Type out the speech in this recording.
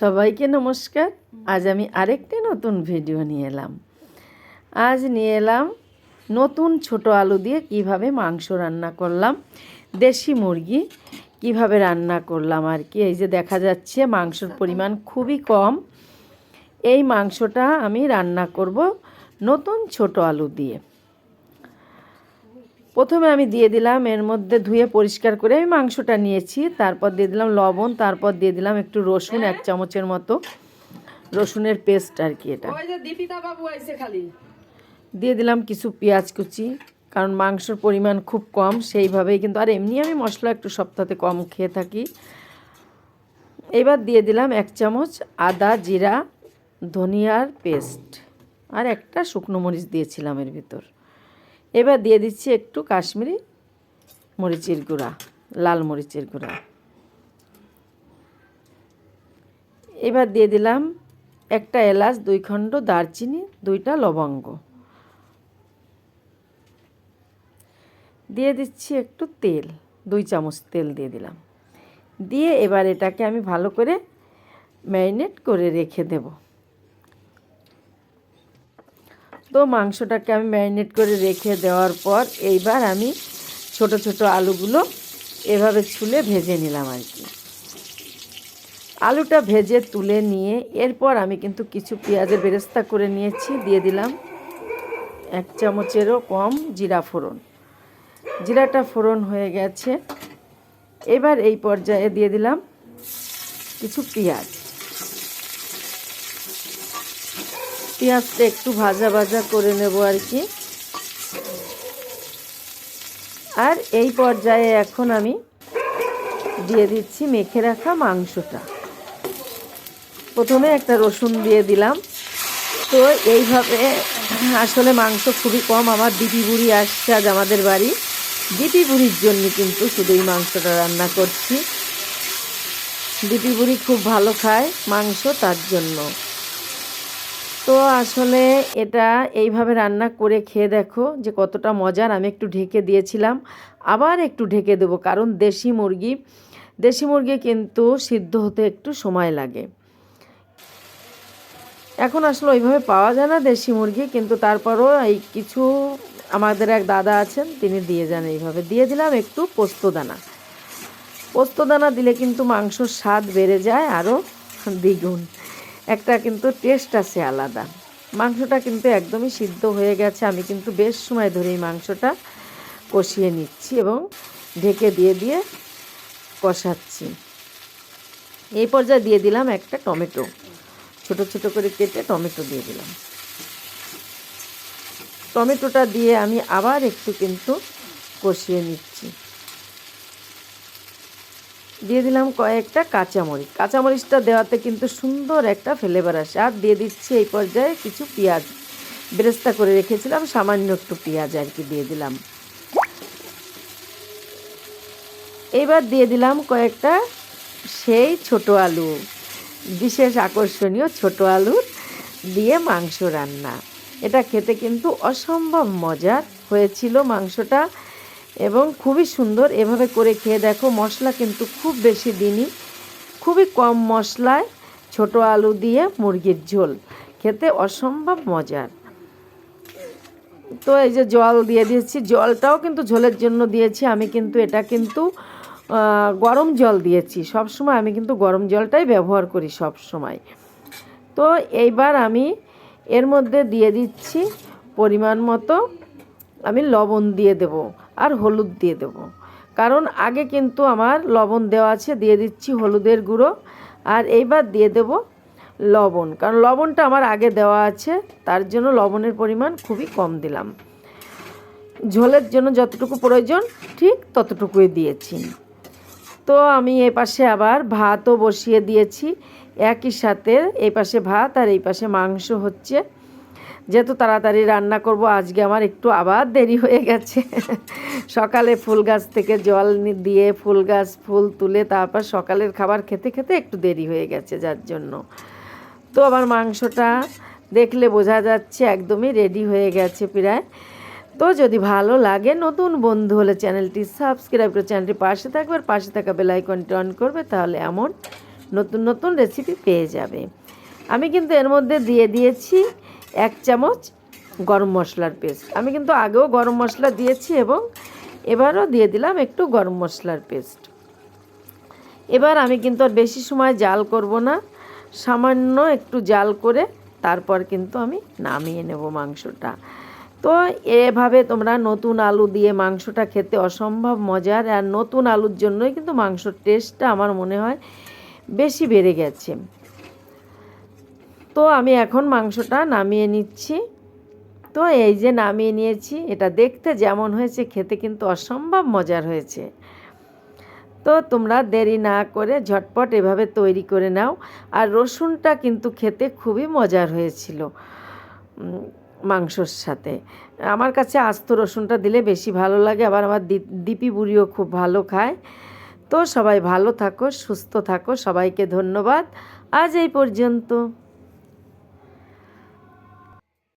সবাইকে নমস্কার। আজ আমি আরেকটি নতুন ভিডিও নিয়ে এলাম। আজ নিয়ে এলাম নতুন ছোট আলু দিয়ে কীভাবে মাংস রান্না করলাম দেশি মুরগি কীভাবে রান্না করলাম আর কি। এই যে দেখা যাচ্ছে মাংসর পরিমাণ খুবই কম। এই মাংসটা আমি রান্না করব নতুন ছোট আলু দিয়ে। প্রথমে আমি দিয়ে দিলাম এর মধ্যে ধুয়ে পরিষ্কার করে আমি মাংসটা নিয়েছি। তারপর দিয়ে দিলাম লবণ তারপর দিয়ে দিলাম একটু রসুন এক চামচের মতো। রসুনের পেস্ট আর কি এটা। দিয়ে দিলাম কিছু পেঁয়াজ কুচি কারণ মাংসর পরিমাণ খুব কম সেইভাবেই কিন্তু আর এমনি আমি মশলা একটু সপ্তাহে কম খেয়ে থাকি। এবার দিয়ে দিলাম এক চামচ আদা জিরা ধনিয়ার পেস্ট। আর একটা শুকনো মরিচ দিয়েছিলাম এর ভিতর। এবার দিয়ে দিচ্ছি একটু কাশ্মীরি মরিচের গুঁড়া, লাল মরিচের গুঁড়া। এবার দিয়ে দিলাম একটা এলাচ, দুই খণ্ড দারচিনি, দুইটা লবঙ্গ। দিয়ে দিচ্ছি একটু তেল, দুই চামচ তেল দিয়ে দিলাম। দিয়ে এবার এটাকে আমি ভালো করে ম্যারিনেট করে রেখে দেব। তো মাংসটাকে আমি ম্যারিনেট করে রেখে দেওয়ার পর এইবার আমি ছোট ছোট আলুগুলো এভাবে ছুলে ভেজে নিলাম আর কি। আলুটা ভেজে তুলে নিয়ে এরপর আমি কিন্তু কিছু পেঁয়াজের বেরেস্তা করে নিয়েছি, দিয়ে দিলাম এক চামচেরও কম জিরা ফোড়ন। জিরাটা ফোড়ন হয়ে গেছে। এবার এই পর্যায়ে দিয়ে দিলাম কিছু পেঁয়াজ। পেঁয়াজটা একটু ভাজা ভাজা করে নেব আর কি। আর এই পর্যায়ে এখন আমি দিয়ে দিচ্ছি মেখে রাখা মাংসটা। প্রথমে একটা রসুন দিয়ে দিলাম। তো এইভাবে আসলে মাংস খুবই কম। আমার দিদি বুড়ি আসছে আজ আমাদের বাড়ি। দিদি বুড়ির জন্য কিন্তু শুধু এই মাংসটা রান্না করছি। দিদি বুড়ি খুব ভালো খায় মাংস তার জন্য। তো আসলে এটা এইভাবে রান্না করে খেয়ে দেখো যে কতটা মজার। আমি একটু ঢেকে দিয়েছিলাম, আবার একটু ঢেকে দেবো, কারণ দেশি মুরগি দেশি মুরগি কিন্তু সিদ্ধ হতে একটু সময় লাগে। এখন আসলে ওইভাবে পাওয়া যায় না দেশি মুরগি, কিন্তু তারপরও এই কিছু আমাদের এক দাদা আছেন, তিনি দিয়ে যান এইভাবে। দিয়ে দিলাম একটু পোস্তদানা পোস্তদানা দিলে কিন্তু মাংসর স্বাদ বেড়ে যায় আরও দ্বিগুণ। একটা কিন্তু টেস্ট আছে আলাদা। মাংসটা কিন্তু একদমই সিদ্ধ হয়ে গেছে। আমি কিন্তু বেশ সময় ধরে এই মাংসটা কষিয়ে নিচ্ছি এবং ঢেকে দিয়ে দিয়ে কষাচ্ছি। এই পর্যায়ে দিয়ে দিলাম একটা টমেটো। ছোট ছোট করে কেটে টমেটো দিয়ে দিলাম। টমেটোটা দিয়ে আমি আবার একটু কিন্তু কষিয়ে নিচ্ছি। দিয়ে দিলাম কয়েকটা কাঁচামরিচ। কাঁচামরিচটা দেওয়াতে কিন্তু সুন্দর একটা ফ্লেভার আসে। আর দিয়ে দিচ্ছি এই পর্যায়ে কিছু পেঁয়াজ। বেরেস্তা করে রেখেছিলাম, সামান্য একটু পেঁয়াজ আর কি দিয়ে দিলাম। এইবার দিয়ে দিলাম কয়েকটা সেই ছোট আলু। বিশেষ আকর্ষণীয় ছোট আলু দিয়ে মাংস রান্না। এটা খেতে কিন্তু অসম্ভব মজার হয়েছিল মাংসটা। এবং খুবই সুন্দর। এভাবে করে খেয়ে দেখো, মশলা কিন্তু খুব বেশি দিনই। খুবই কম মশলায় ছোট আলু দিয়ে মুরগির ঝোল। খেতে অসম্ভব মজার। তো এই যে জল দিয়ে দিয়েছি। জলটাও কিন্তু ঝোলের জন্য দিয়েছি। আমি কিন্তু এটা কিন্তু গরম জল দিয়েছি। সব সময় আমি কিন্তু গরম জলটাই ব্যবহার করি সব সময় তো এইবার আমি এর মধ্যে দিয়ে দিচ্ছি পরিমাণ মতো। আমি লবণ দিয়ে দেব। আর হলুদ দিয়ে দেব। কারণ আগে কিন্তু আমার লবণ দেওয়া আছে, দিয়ে দিচ্ছি হলুদের গুঁড়ো। আর এইবার দিয়ে দেব লবণ, কারণ লবণটা আমার আগে দেওয়া আছে, তার জন্য লবণের পরিমাণ খুবই কম দিলাম। ঝোলের জন্য যতটুকু প্রয়োজন, ঠিক ততটুকুই দিয়েছি। তো আমি এই পাশে আবার ভাতও বসিয়ে দিয়েছি। একই সাথে এই পাশে ভাত আর এই পাশে মাংস হচ্ছে। যেহেতু তাড়াতাড়ি রান্না করব, আজকে আমার একটু আবার দেরি হয়ে গেছে। সকালে ফুল গাছ থেকে জল দিয়ে ফুল গাছ, ফুল তুলে তারপর সকালের খাবার খেতে খেতে একটু দেরি হয়ে গেছে যার জন্য। তো আবার মাংসটা দেখলে বোঝা যাচ্ছে একদমই রেডি হয়ে গেছে প্রায়। তো যদি ভালো লাগে নতুন বন্ধু হলে চ্যানেলটি সাবস্ক্রাইব করে চ্যানেলটি পাশে থাকবে আর পাশে থাকা বেল আইকনটি অন করবে, তাহলে এমন নতুন নতুন রেসিপি পেয়ে যাবে। আমি কিন্তু এর মধ্যে দিয়ে দিয়েছি এক চামচ গরম মশলার পেস্ট। আমি কিন্তু আগেও গরম মশলা দিয়েছি এবং এবারও দিয়ে দিলাম একটু গরম মশলার পেস্ট। এবার আমি কিন্তু আর বেশি সময় জাল করব না। সামান্য একটু জাল করে তারপর কিন্তু আমি নামিয়ে নেব মাংসটা। তো এভাবে তোমরা নতুন আলু দিয়ে মাংসটা খেতে অসম্ভব মজার আর নতুন আলুর জন্যই কিন্তু মাংসর টেস্টটা আমার মনে হয় বেশি বেড়ে গেছে। তো আমি এখন মাংসটা নামিয়ে নিচ্ছি। তো এই যে নামিয়ে নিয়েছি, এটা দেখতে যেমন হয়েছে, খেতে কিন্তু অসম্ভব মজার হয়েছে। তো তোমরা দেরি না করে ঝটপট এভাবে তৈরি করে নাও। আর রসুনটা কিন্তু খেতে খুবই মজার হয়েছিল মাংসর সাথে। আমার কাছে আস্ত রসুনটা দিলে বেশি ভালো লাগে, আবার আমার দিপি বুড়িও খুব ভালো খায়। তো সবাই ভালো থাকো, সুস্থ থাকো, সবাইকে ধন্যবাদ। আজ এই পর্যন্ত।